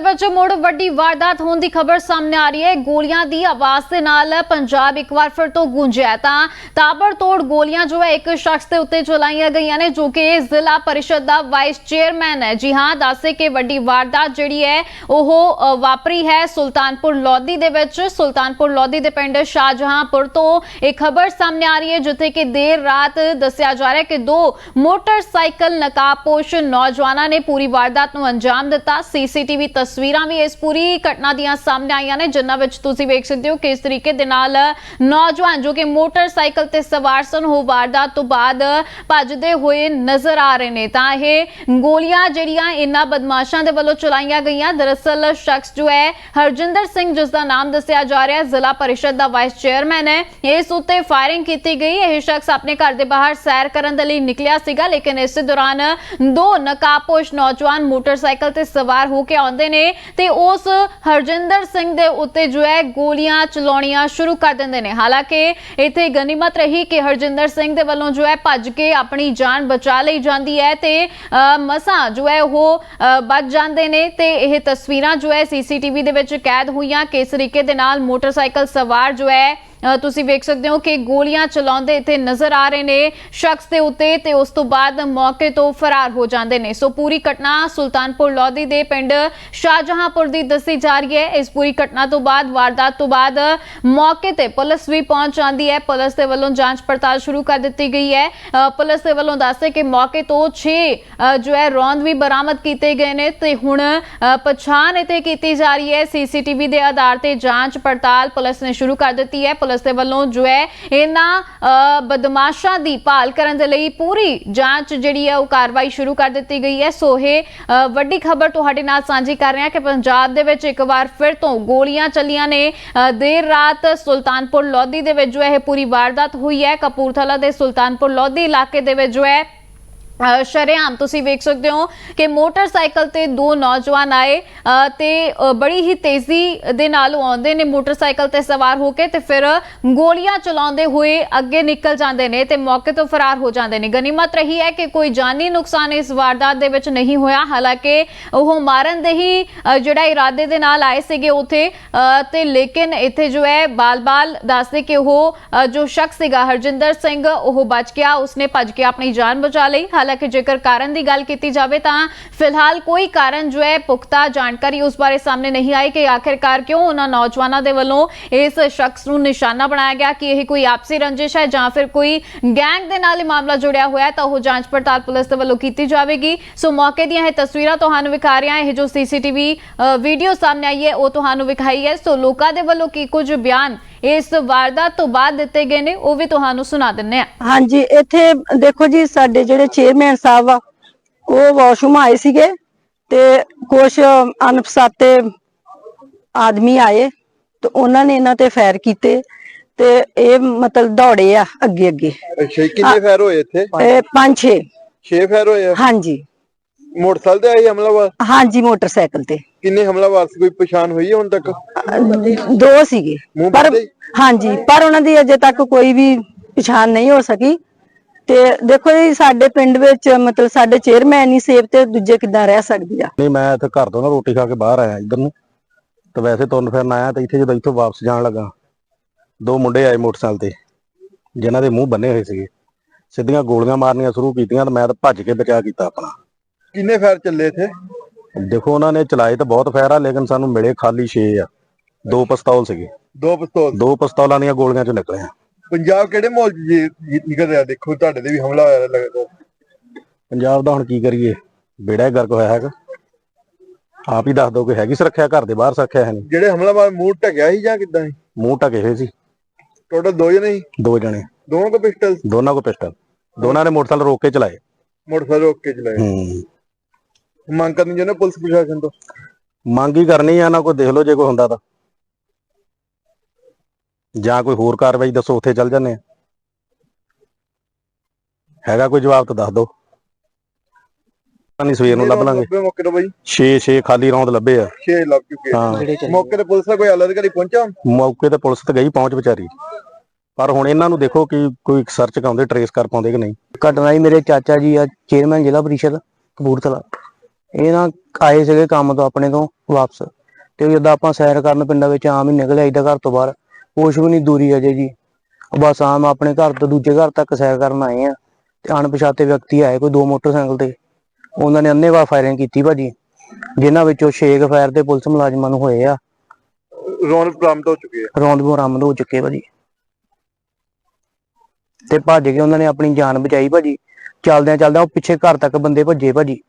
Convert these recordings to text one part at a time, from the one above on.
ਵਿੱਚ ਮੁੜ ਵੱਡੀ ਵਾਰਦਾਤ ਹੋਣ ਦੀ ਖਬਰ ਸਾਹਮਣੇ ਆ ਰਹੀ ਹੈ। ਗੋਲੀਆਂ ਦੀ ਆਵਾਜ਼ ਦੇ ਨਾਲ ਪੰਜਾਬ ਇੱਕ ਵਾਰ ਫਿਰ ਤੋਂ ਗੂੰਜਿਆ ਤਾਂ ਤਾਬੜਤੋੜ ਗੋਲੀਆਂ ਜੋ ਹੈ, ਇੱਕ ਸ਼ਖਸ ਦੇ ਉੱਤੇ ਚਲਾਈਆਂ ਗਈਆਂ ਨੇ, ਜੋ ਕਿ ਜ਼ਿਲ੍ਹਾ ਪਰਿਸ਼ਦ ਦਾ ਵਾਈਸ ਚੇਅਰਮੈਨ ਹੈ। ਜੀ ਹਾਂ, ਦੱਸੇ ਕਿ ਵੱਡੀ ਵਾਰਦਾਤ ਜਿਹੜੀ ਹੈ, ਉਹ ਵਾਪਰੀ ਹੈ ਸੁਲਤਾਨਪੁਰ ਲੋਧੀ ਦੇ ਵਿੱਚ। ਸੁਲਤਾਨਪੁਰ ਲੋਧੀ ਦੇ ਪਿੰਡ ਸ਼ਾਹਜਹਾਂਪੁਰ ਤੋਂ ਇਹ ਖਬਰ ਸਾਹਮਣੇ ਆ ਰਹੀ ਹੈ, ਜਿੱਥੇ ਕਿ ਦੇਰ ਰਾਤ ਦੱਸਿਆ ਜਾ ਰਿਹਾ ਹੈ ਕਿ ਦੋ ਮੋਟਰਸਾਈਕਲ ਨਕਾਬਪੋਸ਼ ਨੌਜਵਾਨਾਂ ਨੇ ਪੂਰੀ ਵਾਰਦਾਤ ਨੂੰ ਅੰਜਾਮ ਦਿੱਤਾ। ਸੀਸੀਟੀਵੀ ਤਸਵੀਰਾਂ ਵੀ ਇਸ ਪੂਰੀ ਘਟਨਾ ਦੀਆਂ ਸਾਹਮਣੇ ਆਈਆਂ ਨੇ, ਜਿਨ੍ਹਾਂ ਵਿੱਚ ਤੁਸੀਂ ਵੇਖ ਸਕਦੇ ਹੋ ਕਿਸ ਤਰੀਕੇ ਦੇ ਨਾਲ ਨੌਜਵਾਨ ਜੋ ਕਿ ਮੋਟਰਸਾਈਕਲ ਤੇ ਸਵਾਰ ਸਨ, ਉਹ ਵਾਰਦਾਤ ਤੋਂ ਬਾਅਦ ਭੱਜਦੇ ਹੋਏ ਨਜ਼ਰ ਆ ਰਹੇ ਨੇ। ਤਾਂ ਇਹ ਗੋਲੀਆਂ ਜਿਹੜੀਆਂ ਇਹਨਾਂ ਬਦਮਾਸ਼ਾਂ ਦੇ ਵੱਲੋਂ ਚਲਾਈਆਂ ਗਈਆਂ, ਦਰਅਸਲ ਸ਼ਖਸ ਜੋ ਹੈ, ਹਰਜਿੰਦਰ ਸਿੰਘ ਜਿਸ ਦਾ ਨਾਮ ਦੱਸਿਆ ਜਾ ਰਿਹਾ ਹੈ, ਜ਼ਿਲ੍ਹਾ ਪਰਿਸ਼ਦ ਦਾ ਵਾਈਸ ਚੇਅਰਮੈਨ ਹੈ। ਇਸ ਉੱਤੇ ਫਾਇਰਿੰਗ ਕੀਤੀ ਗਈ। ਇਹ ਸ਼ਖਸ ਆਪਣੇ ਘਰ ਦੇ ਬਾਹਰ ਸੈਰ ਕਰਨ ਦੇ ਲਈ ਨਿਕਲਿਆ ਸੀਗਾ, ਲੇਕਿਨ ਇਸ ਦੌਰਾਨ ਦੋ ਨਕਾਬਪੋਸ਼ ਨੌਜਵਾਨ ਮੋਟਰਸਾਈਕਲ ਤੇ ਸਵਾਰ ਹੋ ਕੇ ਆਉਂਦੇ ਨੇ। ਤੇ ਉਸ ਹਰਜਿੰਦਰ ਸਿੰਘ ਦੇ ਉੱਤੇ ਜੋ ਹੈ ਗੋਲੀਆਂ ਚਲਾਉਣੀਆਂ ਸ਼ੁਰੂ ਕਰ ਦਿੰਦੇ ਨੇ। ਹਾਲਾਂਕਿ ਇੱਥੇ ਗਨੀਮਤ ਰਹੀ ਕਿ ਹਰਜਿੰਦਰ ਸਿੰਘ ਦੇ ਵੱਲੋਂ ਜੋ ਹੈ ਭੱਜ ਕੇ ਆਪਣੀ ਜਾਨ ਬਚਾ ਲਈ ਜਾਂਦੀ ਹੈ ਤੇ ਅ, ਮਸਾਂ ਜੋ ਹੈ ਉਹ ਬਚ ਜਾਂਦੇ ਨੇ ਤੇ ਇਹ ਤਸਵੀਰਾਂ ਜੋ ਹੈ ਸੀਸੀਟੀਵੀ ਦੇ ਵਿੱਚ ਕੈਦ ਹੋਈਆਂ। ਕਿਸ ਤਰੀਕੇ ਦੇ ਨਾਲ ਮੋਟਰਸਾਈਕਲ ਸਵਾਰ ਜੋ ਹੈ ਤੁਸੀਂ ਵੇਖ ਸਕਦੇ ਹੋ ਕਿ ਗੋਲੀਆਂ ਚਲਾਉਂਦੇ ਇੱਥੇ ਨਜ਼ਰ ਆ ਰਹੇ ਨੇ ਸ਼ਖਸ ਦੇ ਉੱਤੇ ਤੇ ਉਸ ਤੋਂ ਬਾਅਦ ਮੌਕੇ ਤੋਂ ਫਰਾਰ ਹੋ ਜਾਂਦੇ ਨੇ। ਸੋ ਪੂਰੀ ਘਟਨਾ ਸੁਲਤਾਨਪੁਰ ਲੋਧੀ ਦੇ ਪਿੰਡ ਸ਼ਾਹਜਹਾਂਪੁਰ ਦੀ ਦੱਸੀ ਜਾ ਰਹੀ ਹੈ। ਇਸ ਪੂਰੀ ਘਟਨਾ ਤੋਂ ਬਾਅਦ, ਵਾਰਦਾਤ ਤੋਂ ਬਾਅਦ ਮੌਕੇ ਤੇ ਪੁਲਿਸ ਵੀ ਪਹੁੰਚ ਜਾਂਦੀ ਹੈ। ਪੁਲਿਸ ਦੇ ਵੱਲੋਂ ਜਾਂਚ ਪੜਤਾਲ ਸ਼ੁਰੂ ਕਰ ਦਿੱਤੀ ਗਈ ਹੈ। ਪੁਲਿਸ ਦੇ ਵੱਲੋਂ ਦੱਸਦੇ ਕਿ ਮੌਕੇ ਤੋਂ 6 ਜੋ ਹੈ, ਰੌਂਦ ਵੀ ਬਰਾਮਦ ਕੀਤੇ ਗਏ ਨੇ ਤੇ ਹੁਣ ਪਛਾਣ ਇਤੇ ਕੀਤੀ ਜਾ ਰਹੀ ਹੈ। ਸੀਸੀਟੀਵੀ ਦੇ ਆਧਾਰ ਤੇ ਜਾਂਚ ਪੜਤਾਲ ਪੁਲਿਸ ਨੇ ਸ਼ੁਰੂ ਕਰ ਦਿੱਤੀ ਹੈ। ਪੁਲਿਸ ਦੇ ਵੱਲੋਂ ਜੋ ਹੈ ਇਹਨਾਂ ਬਦਮਾਸ਼ਾਂ ਦੀ ਭਾਲ ਕਰਨ ਦੇ ਲਈ ਪੂਰੀ ਜਾਂਚ ਜਿਹੜੀ ਹੈ ਉਹ ਕਾਰਵਾਈ ਸ਼ੁਰੂ ਕਰ ਦਿੱਤੀ ਗਈ ਹੈ। ਸੋ ਇਹ ਵੱਡੀ ਖਬਰ ਤੁਹਾਡੇ ਨਾਲ ਸਾਂਝੀ ਕਰ ਰਹੇ ਹਾਂ ਕਿ ਪੰਜਾਬ ਦੇ ਵਿੱਚ ਇੱਕ ਵਾਰ ਫਿਰ ਤੋਂ ਗੋਲੀਆਂ ਚੱਲੀਆਂ ਨੇ। ਦੇਰ ਰਾਤ ਸੁਲਤਾਨਪੁਰ ਲੋਧੀ ਦੇ ਵਿੱਚ ਜੋ ਹੈ ਇਹ ਪੂਰੀ ਵਾਰਦਾਤ ਹੋਈ ਹੈ। ਕਪੂਰਥਲਾ ਦੇ ਸੁਲਤਾਨਪੁਰ ਲੋਧੀ ਇਲਾਕੇ ਦੇ ਵਿੱਚ ਜੋ ਹੈ ਸ਼ਰੇਆਮ, ਤੁਸੀਂ ਵੇਖ ਸਕਦੇ ਹੋ ਕਿ ਮੋਟਰਸਾਈਕਲ ਤੇ ਦੋ ਨੌਜਵਾਨ ਆਏ ਤੇ ਬੜੀ ਹੀ ਤੇਜ਼ੀ ਦੇ ਨਾਲ ਆਉਂਦੇ ਨੇ ਮੋਟਰਸਾਈਕਲ ਤੇ ਸਵਾਰ ਹੋ ਕੇ ਤੇ ਫਿਰ ਗੋਲੀਆਂ ਚਲਾਉਂਦੇ ਹੋਏ ਅੱਗੇ ਨਿਕਲ ਜਾਂਦੇ ਨੇ ਤੇ ਮੌਕੇ ਤੋਂ ਫਰਾਰ ਹੋ ਜਾਂਦੇ ਨੇ। ਗਨੀਮਤ ਰਹੀ ਹੈ ਕਿ ਕੋਈ ਜਾਨੀ ਨੁਕਸਾਨ ਇਸ ਵਾਰਦਾਤ ਦੇ ਵਿੱਚ ਨਹੀਂ ਹੋਇਆ। ਹਾਲਾਂਕਿ ਉਹ ਮਾਰਨ ਦੇ ਹੀ ਜਿਹੜਾ ਇਰਾਦੇ ਦੇ ਨਾਲ ਆਏ ਸੀਗੇ ਉਥੇ ਤੇ ਲੇਕਿਨ ਇੱਥੇ ਜੋ ਹੈ, ਬਾਲ-ਬਾਲ ਦੱਸਦੇ ਕਿ ਉਹ ਜੋ ਸ਼ਖਸ ਸੀਗਾ ਹਰਜਿੰਦਰ ਸਿੰਘ, ਉਹ ਬਚ ਗਿਆ, ਉਸਨੇ ਭੱਜ ਕੇ ਆਪਣੀ ਜਾਨ ਬਚਾ ਲਈ। ਹਾਲਾਂਕਿ ਜੇਕਰ ਕਾਰਨ ਦੀ ਗੱਲ ਕੀਤੀ ਜਾਵੇ ਤਾਂ ਫਿਲਹਾਲ ਕੋਈ ਕਾਰਨ ਜੋ ਹੈ, ਪੁਖਤਾ ਜਾਣਕਾਰੀ ਉਸ ਬਾਰੇ ਸਾਹਮਣੇ ਨਹੀਂ ਆਈ ਕਿ ਆਖਿਰਕਾਰ ਕਿਉਂ ਉਹਨਾਂ ਨੌਜਵਾਨਾਂ ਦੇ ਵੱਲੋਂ ਇਸ ਸ਼ਖਸ ਨੂੰ ਨਿਸ਼ਾਨਾ ਬਣਾਇਆ ਗਿਆ ਕਿ ਇਹ ਕੋਈ ਆਪਸੀ ਰੰਜਿਸ਼ ਹੈ ਜਾਂ ਫਿਰ ਕੋਈ ਗੈਂਗ ਦੇ ਨਾਲ ਇਹ ਮਾਮਲਾ ਜੁੜਿਆ ਹੋਇਆ ਹੈ, ਤਾਂ ਉਹ ਜਾਂਚ ਪੜਤਾਲ ਪੁਲਿਸ ਦੇ ਵੱਲੋਂ ਕੀਤੀ ਜਾਵੇਗੀ। ਸੋ ਮੌਕੇ ਦੀਆਂ ਇਹ ਤਸਵੀਰਾਂ ਤੁਹਾਨੂੰ ਵਿਖਾ ਰਿਹਾ ਇਹ ਜੋ ਸੀਸੀਟੀਵੀ ਵੀਡੀਓ ਸਾਹਮਣੇ ਆਈ ਹੈ, ਉਹ ਤੁਹਾਨੂੰ ਵਿਖਾਈ ਹੈ। ਸੋ ਲੋਕਾਂ ਦੇ ਵੱਲੋਂ ਕੀ ਕੁਝ ਬਿਆਨ ਇਸ ਵਾਰਦਾਤ ਤੋਂ ਬਾਅਦ ਦਿੱਤੇ ਗਏ ਨੇ ਉਹ ਵੀ ਤੁਹਾਨੂੰ ਸੁਣਾ ਦਿੰਨੇ ਆ ਹਾਂਜੀ ਇੱਥੇ ਦੇਖੋ ਜੀ ਸਾਡੇ ਜਿਹੜੇ ਚੇਅਰਮੈਨ ਸਾਹਿਬ ਆ ਉਹ ਵਾਸ਼ਰੂਮ ਆਏ ਸੀਗੇ ਤੇ ਕੁਝ ਅਣਪਛਾਤੇ ਆਦਮੀ ਆਏ ਤੇ ਉਹਨਾਂ ਨੇ ਇਹਨਾਂ ਤੇ ਫਾਇਰ ਕੀਤੇ ਤੇ ਇਹ ਮਤਲਬ ਦੌੜੇ ਆ ਅੱਗੇ ਅੱਗੇ ਅੱਛਾ ਜੀ, ਕਿੰਨੇ ਫੈਰ ਹੋਏ ਇੱਥੇ? ਇਹ ਪੰਜ ਛੇ 6 ਫੈਰ ਹੋਏ ਆ? ਹਾਂਜੀ। ਮੋਟਰਸਾਈਕਲ ਤੇ ਆਏ ਹਮਲਾਵਰ? ਹਾਂਜੀ ਮੋਟਰਸਾਈਕਲ ਤੇ। ਕਿੰਨੇ ਹਮਲਾਵਰ ਸੀ? ਕੋਈ ਪਛਾਣ ਹੋਈ ਹੈ ਹੁਣ ਤੱਕ? ਅਹ ਦੋ ਸੀਗੇ। ਮੂੰਹ ਪਰ ਬੰਦੇ? ਹਾਂਜੀ ਪਰ ਉਹਨਾਂ ਦੀ ਅਜੇ ਤੱਕ ਕੋਈ ਵੀ ਪਛਾਣ ਨਹੀਂ ਹੋ ਸਕੀ। ਤੇ ਦੇਖੋ ਜੀ ਸਾਡੇ ਪਿੰਡ ਵਿੱਚ ਮਤਲਬ ਸਾਡੇ ਚੇਅਰਮੈਨ ਹੀ ਸੇਫ ਤੇ ਦੂਜੇ ਕਿੱਦਾਂ ਰਹਿ ਸਕਦੀ ਆ? ਨਹੀਂ ਮੈਂ ਇੱਥੇ ਘਰ ਤੋਂ ਨਾ ਰੋਟੀ ਖਾ ਕੇ ਬਾਹਰ ਆਇਆ ਇੱਧਰ ਨੂੰ। ਤੇ ਵੈਸੇ ਤੁਰਨ ਫਿਰਨ ਆਇਆ ਤੇ ਇੱਥੇ ਜਦੋਂ ਇੱਥੋਂ ਵਾਪਸ ਜਾਣ ਲੱਗਾ ਦੋ ਮੁੰਡੇ ਆਏ ਮੋਟਰਸਾਈਕਲ ਤੇ ਜਿਨ੍ਹਾਂ ਦੇ ਮੂੰਹ ਬੰਨੇ ਹੋਏ ਸੀਗੇ। ਸਿੱਧੀਆਂ ਗੋਲੀਆਂ ਮਾਰਨੀਆਂ ਸ਼ੁਰੂ ਕੀਤੀਆਂ ਤੇ ਮੈਂ ਤਾਂ ਭੱਜ ਕੇ ਬਚਾ ਕੀਤਾ ਆਪਣਾ। ਕਿੰਨੇ ਫੈਰ ਚੱਲੇ ਇੱਥੇ? ਦੇਖੋ ਉਹਨਾਂ ਨੇ ਚਲਾਏ ਤਾਂ ਬਹੁਤ ਫਾਇਰ ਆ ਲੇਕਿਨ ਸਾਨੂੰ ਮਿਲੇ ਖਾਲੀ 6 ਆ। ਦੋ ਪਿਸਤੌਲ ਸੀਗੇ। ਦੋ ਪਿਸਤੌਲ? ਦੋ ਪਿਸਤੌਲਾਂ ਦੀਆਂ ਗੋਲੀਆਂ ਚੋਂ ਨਿਕਲੇ ਆ। ਪੰਜਾਬ ਕਿਹੜੇ ਮਾਹੌਲ 'ਚ ਜੀ- ਜੀ- ਨਿਕਲ ਰਿਹਾ? ਦੇਖੋ ਤੁਹਾਡੇ ਤੇ ਵੀ ਹਮਲਾ ਹੋਇਆ ਲੱਗਦਾ। ਪੰਜਾਬ ਦਾ ਹੁਣ ਕੀ ਕਰੀਏ? ਬੇੜਾ ਹੀ ਗਰਕ ਹੋਇਆ ਹੈਗਾ। ਆਪ ਹੀ ਦੱਸ ਦੋ ਕਿ ਹੈਗੀ ਸੁਰੱਖਿਆ ਘਰ ਦੇ ਬਾਹਰ ਸੁਰੱਖਿਆ ਹੈ ਨਹੀਂ। ਜਿਹੜੇ ਹਮਲਾਵਰ ਮੂੰਹ ਢਕਿਆ ਸੀ ਜਾਂ ਕਿੱਦਾਂ ਸੀ? ਮੂੰਹ ਢਕੇ ਹੋਏ ਸੀ। ਟੋਟਲ ਦੋ ਜਣੇ ਸੀ? ਦੋ ਜਣੇ। ਦੋਵਾਂ ਕੋ ਪਿਸਟਲ ਦੋਨਾਂ ਕੋ ਪਿਸਟਲ। ਦੋਨਾਂ ਨੇ ਮੋਟਰਸਾਈਕਲ ਰੋਕ ਕੇ ਚਲਾਏ। ਮੋਟਰਸਾਈਕਲ ਰੋਕ ਕੇ ਚਲਾਏ। ਹੂੰ। ਮੰਗ ਕਰਨੀ ਚਾਹੁੰਦੇ ਪੁਲਿਸ ਪ੍ਰਸ਼ਾਸਨ ਤੋਂ? ਮੰਗ ਹੀ ਕਰਨੀ ਆ ਨਾ ਕੋਈ ਦੇਖ ਲਓ ਜੇ ਕੋਈ ਹੁੰਦਾ ਤਾਂ। ਜਾਂ ਕੋਈ ਹੋਰ ਕਾਰਵਾਈ ਦੱਸੋ ਉੱਥੇ ਚੱਲ ਜਾਂਦੇ ਆ। ਹੈਗਾ ਕੋਈ ਜਵਾਬ ਤਾਂ ਦੱਸ ਦਿਓ। ਨਹੀਂ ਸਵੇਰ ਨੂੰ ਲੱਭ ਲਾਂਗੇ। ਲੱਭੇ ਮੌਕੇ ਤੋਂ ਬਾਈ? 6 6 ਖਾਲੀ ਰੌਂਦ ਲੱਭੇ ਆ। 6 ਲੱਭ ਚੁੱਕੇ ਆ। ਹਾਂ। ਮੌਕੇ ਤੇ ਪੁਲਿਸ ਦਾ ਕੋਈ ਆਲਾ ਅਧਿਕਾਰੀ ਪਹੁੰਚਾ? ਮੌਕੇ ਤੇ ਪੁਲਿਸ ਤੇ ਗਈ ਪਹੁੰਚ ਵਿਚਾਰੀ। ਪਰ ਹੁਣ ਇਹਨਾਂ ਨੂੰ ਦੇਖੋ ਕਿ ਕੋਈ ਸਰਚ ਕਾਉਂਦੇ ਟਰੇਸ ਕਰ ਪਾਉਂਦੇ ਕਿ ਨਹੀਂ। ਘਟਨਾ ਹੀ ਮੇਰੇ ਚਾਚਾ ਜੀ ਆ ਚੇਅਰਮੈਨ ਜ਼ਿਲ੍ਹਾ ਪਰਿਸ਼ਦ ਕਪੂਰਥਲਾ। ਇਹ ਨਾ ਆਏ ਸੀਗੇ ਕੰਮ ਤੋਂ ਆਪਣੇ ਤੋਂ ਵਾਪਸ। ਤੇ ਜਦੋਂ ਆਪਾਂ ਸੈਰ ਕਰਨ ਪਿੰਡਾਂ ਵਿੱਚ ਆਮ ਹੀ ਨਿਕਲ ਆਈਦਾ ਘਰ ਤੋਂ ਬਾਹਰ ਕੁਛ ਵੀ ਨਹੀਂ ਦੂਰੀ ਅਜੇ ਜੀ। ਬਸ ਆਮ ਆਪਣੇ ਘਰ ਤੋਂ ਦੂਜੇ ਘਰ ਤੱਕ ਸੈਰ ਕਰਨ ਆਏ ਆ। ਤੇ ਅਣਪਛਾਤੇ ਵਿਅਕਤੀ ਆਏ ਕੋਈ ਦੋ ਮੋਟਰਸਾਈਕਲ ਤੇ। ਉਹਨਾਂ ਨੇ ਅੰਨੇਵਾਹ ਫਾਇਰਿੰਗ ਕੀਤੀ ਭਾਜੀ ਜਿਨ੍ਹਾਂ ਵਿੱਚੋਂ 6 ਫਾਇਰ ਤੇ ਪੁਲਿਸ ਮੁਲਾਜ਼ਮਾਂ ਨੂੰ ਹੋਏ ਆ। ਰੌਣਕ ਬਰਾਮਦ ਹੋ ਚੁੱਕੀ ਹੈ। ਰੌਂਦ ਬਰਾਮਦ ਹੋ ਚੁੱਕੇ ਭਾਜੀ। ਤੇ ਭੱਜ ਕੇ ਉਹਨਾਂ ਨੇ ਆਪਣੀ ਜਾਨ ਬਚਾਈ ਭਾਜੀ। ਚੱਲਦਿਆਂ ਚੱਲਦਿਆਂ ਉਹ ਪਿੱਛੇ ਘਰ ਤੱਕ ਬੰਦੇ ਭੱਜੇ ਭਾਜੀ।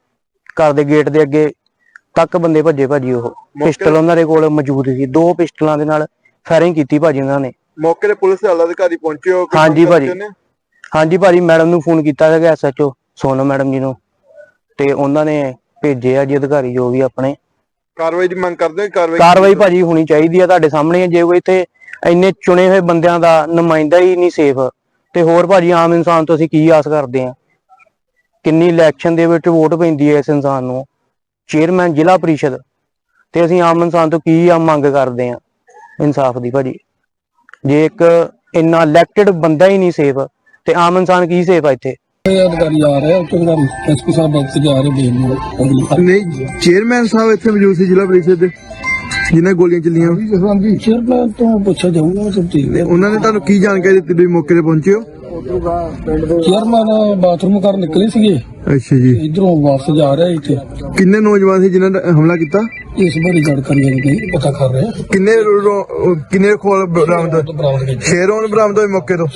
ਘਰ ਦੇ ਗੇਟ ਦੇ ਅੱਗੇ ਤੱਕ ਬੰਦੇ ਭੱਜੇ ਭਾਜੀ ਉਹ। ਪਿਸਟਲ ਉਹਨਾਂ ਦੇ ਕੋਲ ਮੌਜੂਦ ਸੀ। ਦੋ ਪਿਸਟਲਾਂ ਦੇ ਨਾਲ ਫਾਇਰਿੰਗ ਕੀਤੀ ਭਾਜੀ ਉਹਨਾਂ ਨੇ। ਮੌਕੇ ਤੇ ਪੁਲਿਸ ਦੇ ਆਲਾ ਅਧਿਕਾਰੀ ਪਹੁੰਚੇ ਹੋ? ਹਾਂਜੀ ਭਾਜੀ। ਹਾਂਜੀ ਭਾਜੀ ਮੈਡਮ ਨੂੰ ਫੋਨ ਕੀਤਾ ਸੀਗਾ ਐਸਐਚਓ ਸੋਨਮ ਮੈਡਮ ਜੀ ਨੂੰ। ਤੇ ਉਹਨਾਂ ਨੇ ਭੇਜੇ ਆ ਜੀ ਅਧਿਕਾਰੀ ਜੋ ਵੀ ਆਪਣੇ। ਕਾਰਵਾਈ ਦੀ ਮੰਗ ਕਰਦੇ ਹੋ ਕਾਰਵਾਈ ਕਾਰਵਾਈ ਭਾਜੀ ਹੋਣੀ ਚਾਹੀਦੀ ਆ ਤੁਹਾਡੇ ਸਾਹਮਣੇ। ਜੇ ਕੋਈ ਇੱਥੇ ਇੰਨੇ ਚੁਣੇ ਹੋਏ ਬੰਦਿਆਂ ਦਾ ਨੁਮਾਇੰਦਾ ਹੀ ਨਹੀਂ ਸੇਫ ਤੇ ਹੋਰ ਭਾਜੀ ਆਮ ਇਨਸਾਨ ਤੋਂ ਅਸੀਂ ਕੀ ਆਸ ਕਰਦੇ ਆ? ਕਿੰਨੀ ਇਲੈਕਸ਼ਨ ਦੇ ਵਿੱਚ ਵੋਟ ਪੈਂਦੀ ਹੈ ਇਸ ਇਨਸਾਨ ਨੂੰ? ਚੇਅਰਮੈਨ ਜ਼ਿਲ੍ਹਾ ਪਰਿਸ਼ਦ। ਤੇ ਅਸੀਂ ਆਮ ਇਨਸਾਨ ਤੋਂ ਕੀ ਆ ਮੰਗ ਕਰਦੇ ਆ ਇਨਸਾਫ ਦੀ ਭਾਜੀ? ਜੇ ਇੱਕ ਇੰਨਾ ਇਲੈਕਟਡ ਬੰਦਾ ਹੀ ਨਹੀਂ ਸੇਫ ਤੇ ਆਮ ਇਨਸਾਨ ਕੀ ਸੇਫ ਆ ਇੱਥੇ? ਇਹ ਅਧਿਕਾਰੀ ਆ ਰਹੇ ਉੱਚ ਅਧਿਕਾਰੀ ਐਸਪੀ ਸਾਹਿਬ ਬੈਠ ਕੇ ਆ ਰਹੇ ਬੇਨ ਨੂੰ ਅਗਲੀ ਵਾਰ ਨਹੀਂ ਚੇਅਰਮੈਨ ਸਾਹਿਬ ਇੱਥੇ ਮੌਜੂਦ ਸੀ ਜ਼ਿਲ੍ਹਾ ਪਰਿਸ਼ਦ ਦੇ ਜਿਨ੍ਹਾਂ ਗੋਲੀਆਂ ਚੱਲੀਆਂ। ਹਾਂਜੀ ਚੇਅਰਮੈਨ ਤੋਂ ਪੁੱਛਿਆ ਜਾਊਗਾ ਸਭ ਠੀਕ ਹੈ ਉਹਨਾਂ ਨੇ ਤੁਹਾਨੂੰ ਕੀ ਜਾਣਕਾਰੀ ਦਿੱਤੀ ਤੁਸੀਂ ਮੌਕੇ ਤੇ ਪਹੁੰਚੇ ਹੋ? ਚੇਅਰਮੈਨ ਬਾਥਰੂਮ ਕਰਨ ਨਿਕਲੇ ਸੀਗੇ। ਅੱਛਾ ਜੀ। ਇਧਰੋਂ ਵਾਪਸ ਜਾ ਰਿਹਾ ਇੱਥੇ। ਕਿੰਨੇ ਨੌਜਵਾਨ ਸੀ ਜਿਨ੍ਹਾਂ ਨੇ ਹਮਲਾ ਕੀਤਾ? ਇਸ ਬਾਰੇ ਜਾਣਕਾਰੀ ਨਹੀਂ ਪਤਾ ਕਰ ਰਹੇ ਹਾਂ ਕਿੰਨੇ ਰੋ- ਰੋ- ਕਿੰਨੇ ਖੋਲ ਬਰਾਮਦ ਸ਼ੇਰੋਂ ਬਰਾਮਦ ਹੋਏ ਮੌਕੇ ਤੋਂ?